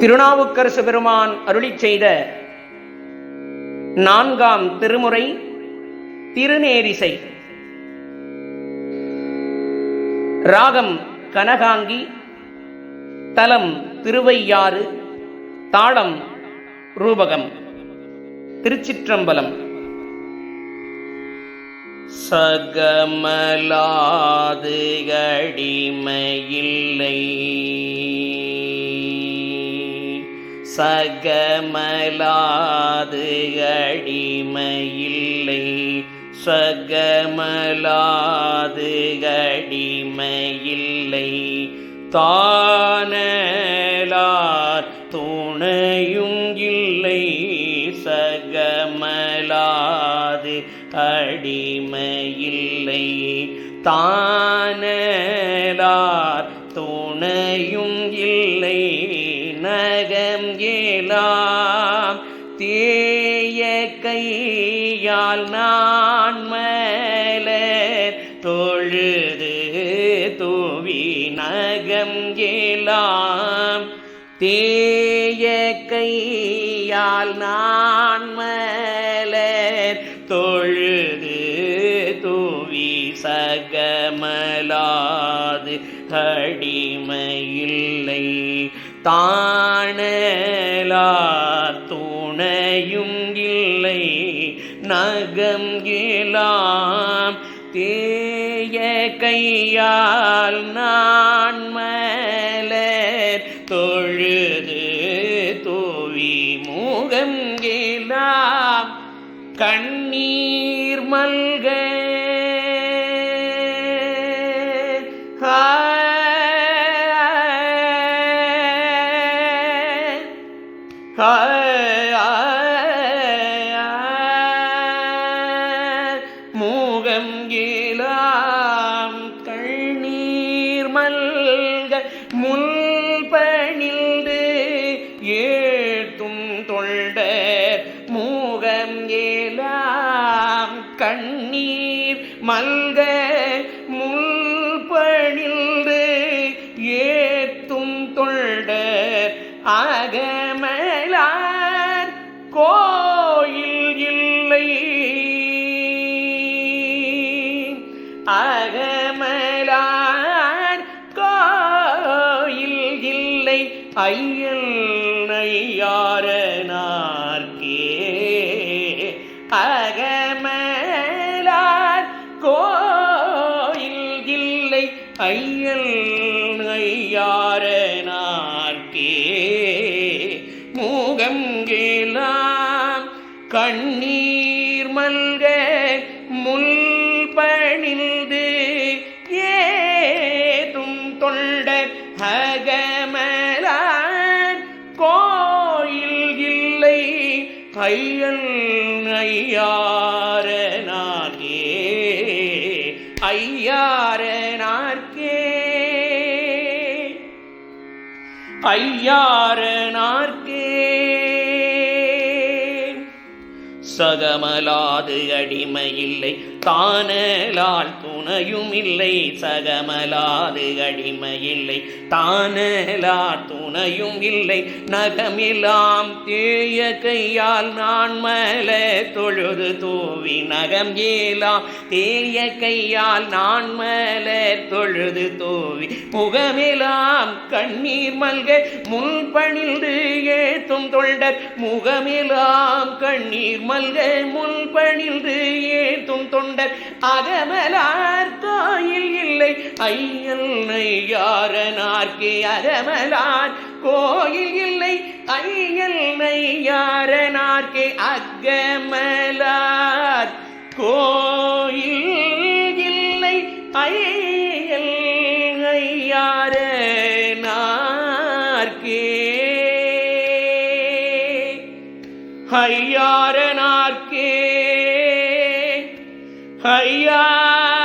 திருநாவுக்கரசு பெருமான் அருளி செய்த நான்காம் திருமுறை திருநேரிசை. ராகம் கனகாங்கி தலம் திருவையாறு தாளம் ரூபகம் திருச்சிற்றம்பலம். சகமலாது அடிமையில்லை சகமலாது அடிமையில்லை. சகமலாது அடிமையில்லை. தானலார் துணையும் இல்லை. சகமலாது அடிமையில்லை. தானலார் துணையும் உலகம் ஏலாம். தேய கையால் நான் மலர். தொழுது தூவி நகம் ஏலாம். தேய கையால் நான் மலர். அது அடிமையில்லை தானலா துணையும் இல்லை நகம் இலாம் தேய கையால் நான் மலர் தொழுது தூவி முகம் இலாம். கண்ணீர் மல்கள் மூகம் கீழாம் கண்ணீர் மல்க முள் பணிந்து ஏத்தும் தொண்டர் மூகம் ஏலாம் கண்ணீர் மல்க முள் பணிந்து ஏத்தும் தொண்ட அகமலார் அகமலார் கோயில் இல்லை ஐயல் நையாரனார்க்கே அகமலார் கோயில் இல்லை ஐயல் நையாரனார்க்கே மூகங்கெலாம் கண்ணீர் மல்க முள் ஐயல் ஐயாரனார்க்கே ஐயாரனார்க்கே. ஐயாரனார்க்கே. சகமலாது அடிமையில்லை. தானலால் துணையும் இல்லை சகமலாது அடிமையில்லை. தானலா துணையும் இல்லை நகமில்லாம் தேய கையால் நான் மல தொழுது தூவி நகம் ஏலாம் தேய கையால் நான் மல தொழுது தூவி முகமெலாம் கண்ணீர் மல்க முன்பணிந்து ஏத்தும் தொண்டர் முகமெலாம் கண்ணீர் மல்க முள் பணிந்து ஏத்தும் தொண்டர் அகமலார் கோயில் இல்லை. ஐயல் நையாரனார்க்கே அகமலார் கோயில் இல்லை. ஐயல் நையாரனார்க்கே அகமலார் கோயில் இல்லை. ஐயல் ஐயாரனார்க்கே ஹை হাইয়া